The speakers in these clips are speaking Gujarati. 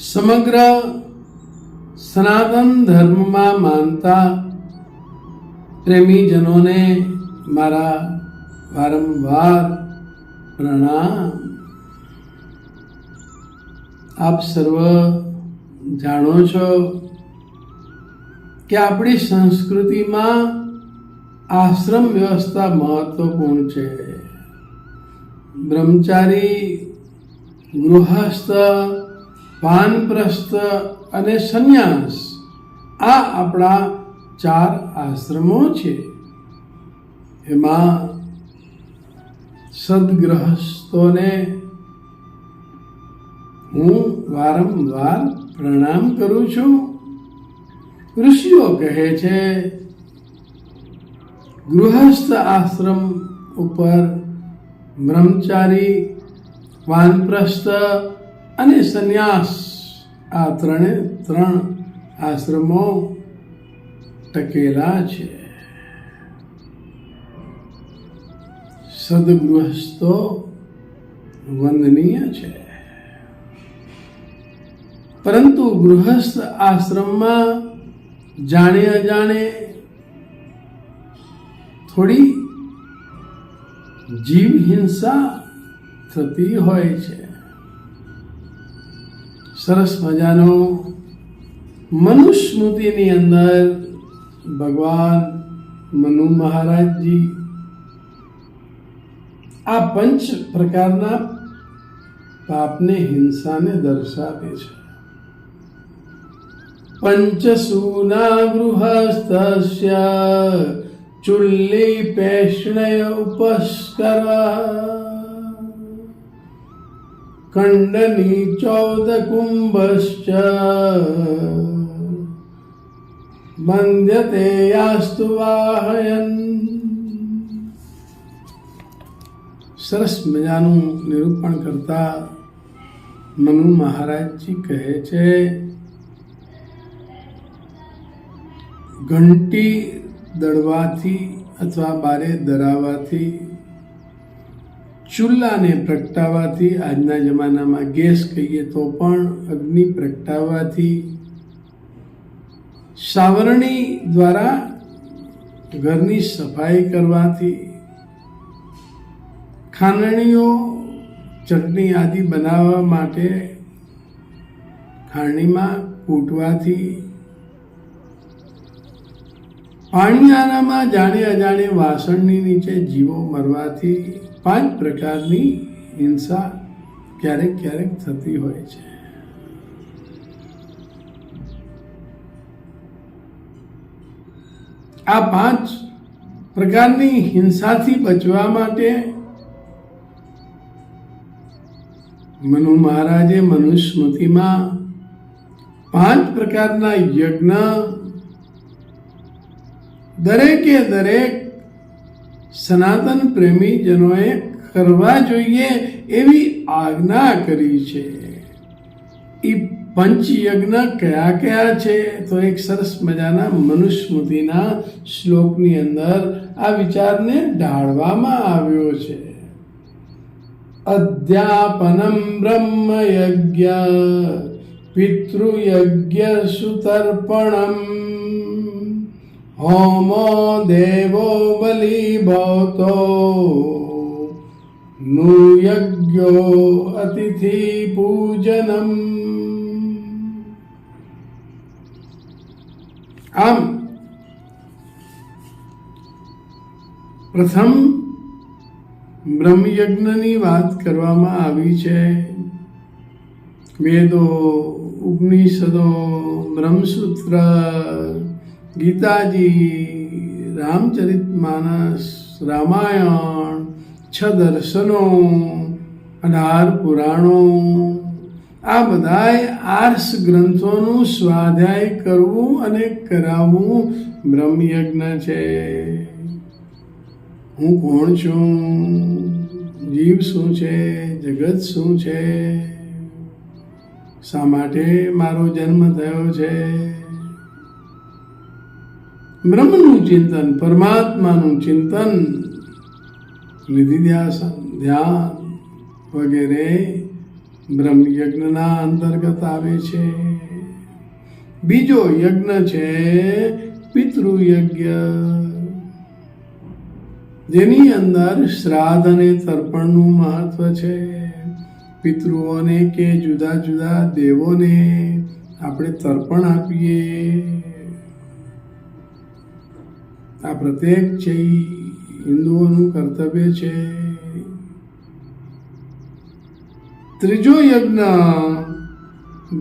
સમગ્ર સનાતન ધર્મમાં માનતા પ્રેમીજનોને મારા વારંવાર પ્રણામ. આપ સર્વ જાણો છો કે આપણી સંસ્કૃતિમાં આશ્રમ વ્યવસ્થા મહત્વપૂર્ણ છે. બ્રહ્મચારી ગૃહસ્થ વાનપ્રસ્થ અને સંન્યાસ આ આપણા ચાર આશ્રમો છે. એમાં સદગ્રહસ્થોને હું વારંવાર પ્રણામ કરું છું. ઋષિઓ કહે છે, ગૃહસ્થ આશ્રમ ઉપર બ્રહ્મચારી, વાનપ્રસ્થ અને સંન્યાસ આ ત્રણે ત્રણ આશ્રમો ટકેલા છે. સદગૃહસ્થો વંદનીય છે. પરંતુ ગૃહસ્થ આશ્રમમાં જાણે અજાણે થોડી જીવ હિંસા થતી હોય છે. સરસ મજાનો મનુસ્મૃતિની અંદર ભગવાન મનુ મહારાજજી આ પંચ પ્રકારના પાપને, હિંસાને દર્શાવે છે. પંચસૂના ગૃહસ્થસ્ય ચુલ્લી પેષણય ઉપસ્કર ચૌદ કુંભશ્ચ બંધ્યતે યાસ્તુ વાહયન સરસ મજાનું નિરૂપણ કરતા મનુ મહારાજજી કહે છે, ઘંટી દળવાથી અથવા બારે દરાવવાથી ચૂલાને પ્રગટાવવાથી આજના જમાનામાં ગેસ કહીએ તો પણ અગ્નિ પ્રગટાવવાથી સાવરણી દ્વારા ઘરની સફાઈ કરવાથી ખાંડણીઓ, ચટણી આદિ બનાવવા માટે ખાંડણીમાં કૂટવાથી પાણીયારામાં જાણે અજાણે વાસણની નીચે જીવો મરવાથી પાંચ પ્રકારની હિંસા ક્યારેક ક્યારેક થતી હોય છે. આ પાંચ પ્રકારની હિંસાથી બચવા માટે મનુ મહારાજે મનુસ્મૃતિમાં પાંચ પ્રકારના યજ્ઞ દરેકે દરેક સનાતન પ્રેમીજનોએ કરવા જોઈએ એવી આજ્ઞા કરી છે. એ પંચયજ્ઞ કયા કયા છે તો એક સરસ મજાના મનુસ્મૃતિના શ્લોકની અંદર આ વિચારને ઢાળવામાં આવ્યો છે. અધ્યાપનમ બ્રહ્મયજ્ઞ, પિતૃયજ્ઞ સુતર્પણમ. હોમો દેવો બલિ ભવતો નુયજ્ઞો અતિથિ પૂજનમ આમ પ્રથમ બ્રહ્મયજ્ઞની વાત કરવામાં આવી છે। વેદો, ઉપનિષદો, બ્રહ્મસૂત્ર ગીતાજી રામચરિત માનસ રામાયણ છ દર્શનો અઢાર પુરાણો, આ બધાય આર્ષ ગ્રંથોનું સ્વાધ્યાય કરવું અને કરાવવું બ્રહ્મયજ્ઞ છે. હું કોણ છું? જીવ શું છે? જગત શું છે? શા માટે મારો જન્મ થયો છે? બ્રહ્મનું ચિંતન, પરમાત્માનું ચિંતન, વિધિધ્યાસન, ધ્યાન વગેરે બ્રહ્મયજ્ઞના અંતર્ગત આવે છે. બીજો યજ્ઞ છે પિતૃયજ્ઞ. જેની અંદર શ્રાદ્ધ અને તર્પણનું મહત્વ છે. પિતૃઓને કે જુદા જુદા દેવોને આપણે તર્પણ આપીએ. આ પ્રત્યેક છે હિન્દુઓનું કર્તવ્ય છે. ત્રીજો યજ્ઞ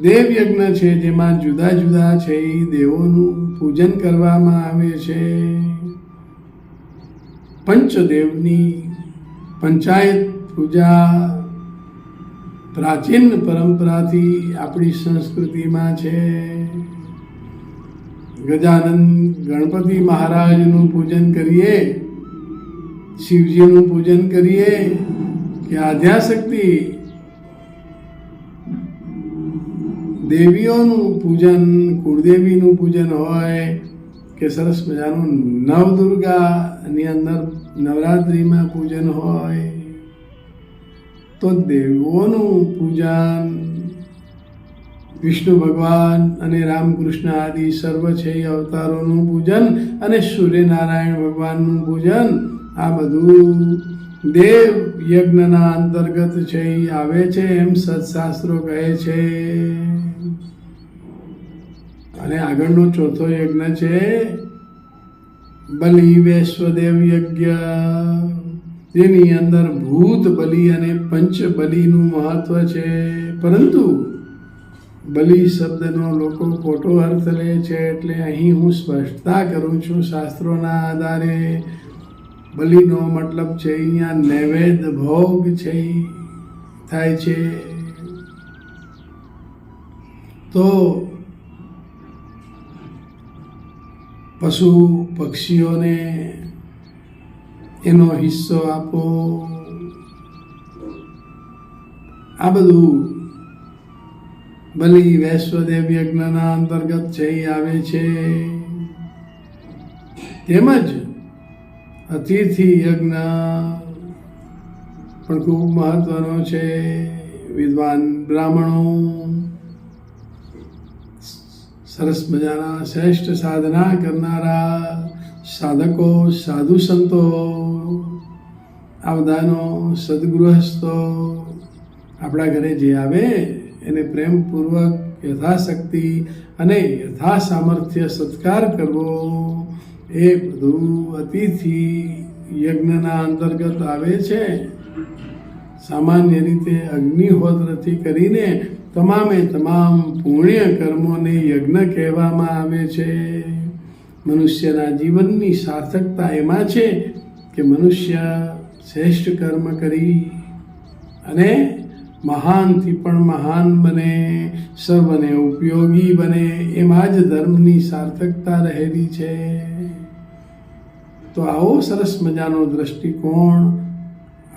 દેવ યજ્ઞ છે, જેમાં જુદા જુદા છે દેવોનું પૂજન કરવામાં આવે છે. પંચદેવની પંચાયત પૂજા પ્રાચીન પરંપરાથી આપણી સંસ્કૃતિમાં છે. ગજાનંદ ગણપતિ મહારાજનું પૂજન કરીએ, શિવજીનું પૂજન કરીએ, કે આધ્યાશક્તિ દેવીઓનું પૂજન, કુળદેવીનું પૂજન હોય, કે સરસ મજાનું નવદુર્ગાની અંદર નવરાત્રિમાં પૂજન હોય, તો દેવોનું પૂજન વિષ્ણુ ભગવાન અને રામકૃષ્ણ આદિ સર્વ છે અવતારોનું પૂજન અને સૂર્યનારાયણ ભગવાનનું પૂજન. આ બધું દેવ યજ્ઞના અંતર્ગત છે આવે છે એમ સત્શાસ્ત્રો કહે છે. અને આગળનો ચોથો યજ્ઞ છે, બલિ વૈશ્વદેવ યજ્ઞ. જેની અંદર ભૂત બલિ અને પંચ બલિનું મહત્વ છે. પરંતુ બલિ શબ્દનો લોકો ખોટો અર્થ લે છે એટલે અહીં હું સ્પષ્ટતા કરું છું શાસ્ત્રોના આધારે. બલિનો મતલબ છે અહીંયા નૈવેદ્ય ભોગ છે, થાય છે. તો પશુ પક્ષીઓને એનો હિસ્સો આપો. આ બધું બલિ વૈશ્વદેવ યજ્ઞના અંતર્ગત છે આવે છે. તેમજ અતિથિ યજ્ઞ પણ ખૂબ મહત્વનો છે. વિદ્વાન બ્રાહ્મણો, સરસ મજાના શ્રેષ્ઠ સાધના કરનારા સાધકો, સાધુ સંતો આ બધાનો સદગૃહસ્થો આપણા ઘરે જે આવે એને પ્રેમપૂર્વક યથાશક્તિ અને યથા સામર્થ્ય સત્કાર કરવો એ બધું અતિથિ યજ્ઞના અંતર્ગત આવે છે. સામાન્ય રીતે અગ્નિહોત્રથી કરીને તમામે તમામ પુણ્ય કર્મોને યજ્ઞ કહેવામાં આવે છે. મનુષ્યના જીવનની સાર્થકતા એમાં છે કે મનુષ્ય શ્રેષ્ઠ કર્મ કરી અને મહાનથી પણ મહાન બને, સર્વને ઉપયોગી બને, એમાં જ ધર્મની સાર્થકતા રહેલી છે. તો આવો સરસ મજાનો દ્રષ્ટિકોણ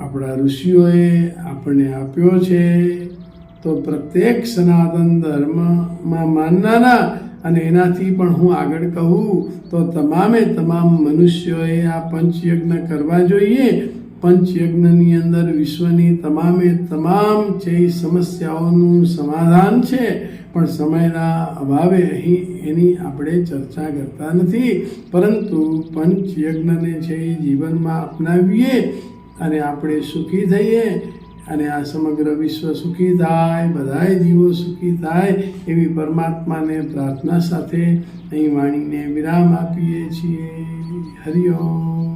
આપણા ઋષિઓએ આપણને આપ્યો છે. તો પ્રત્યેક સનાતન ધર્મમાં માનનારા અને એનાથી પણ હું આગળ કહું, તો તમામે તમામ મનુષ્યોએ આ પંચયજ્ઞ કરવા જોઈએ. પંચયજ્ઞની અંદર વિશ્વની તમામે તમામ જે સમસ્યાઓનું સમાધાન છે, પણ સમયના અભાવે અહીં એની આપણે ચર્ચા કરતા નથી. પરંતુ પંચયજ્ઞને છે એ જીવનમાં અપનાવીએ અને આપણે સુખી થઈએ અને આ સમગ્ર વિશ્વ સુખી થાય, બધાય જીવો સુખી થાય એવી પરમાત્માને પ્રાર્થના સાથે અહીં વાણીને વિરામ આપીએ છીએ. હરિઓમ